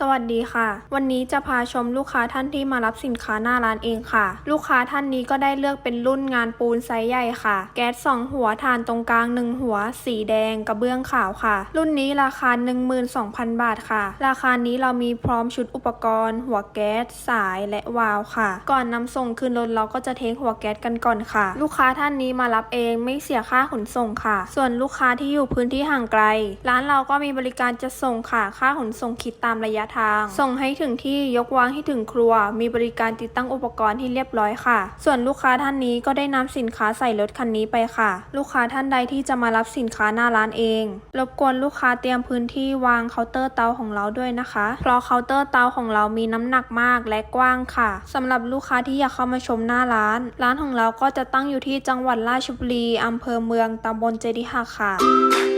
สวัสดีค่ะ วันนี้จะพาชมลูกค้าท่านที่มารับสินค้าหน้าร้านเองค่ะ ลูกค้าท่านนี้ก็ได้เลือกเป็นรุ่นงานปูนไซส์ใหญ่ค่ะ แก๊ส2หัวฐานตรงกลาง1หัว สีแดงกระเบื้องขาวค่ะ รุ่นนี้ราคา 12,000 บาทค่ะ ราคานี้เรามีพร้อมชุดอุปกรณ์ หัวแก๊สสายและวาล์วค่ะ ก่อนนำส่งคืนรถเราก็จะเทคหัวแก๊สกันก่อนค่ะ ลูกค้าท่านนี้มารับเองไม่เสียค่าขนส่งค่ะ ส่วนลูกค้าที่อยู่พื้นที่ห่างไกล ร้านเราก็มีบริการจะส่งค่ะ ค่าขนส่งคิดตามระยะทาง ส่งให้ถึงที่ยกวางให้ถึงครัว มีบริการติดตั้งอุปกรณ์ที่เรียบร้อยค่ะ ส่วนลูกค้าท่านนี้ก็ได้นำสินค้าใส่รถคันนี้ไปค่ะ ลูกค้าท่านใดที่จะมารับสินค้าหน้าร้านเอง รบกวนลูกค้าเตรียมพื้นที่วางเคาน์เตอร์เตาของเราด้วยนะคะ เพราะเคาน์เตอร์เตาของเรามีน้ำหนักมากและกว้างค่ะสำหรับลูกค้าที่อยากเข้ามาชมหน้าร้าน ร้านของเราก็จะตั้งอยู่ที่จังหวัดราชบุรีอำเภอเมืองตำบลเจดีย์หักค่ะ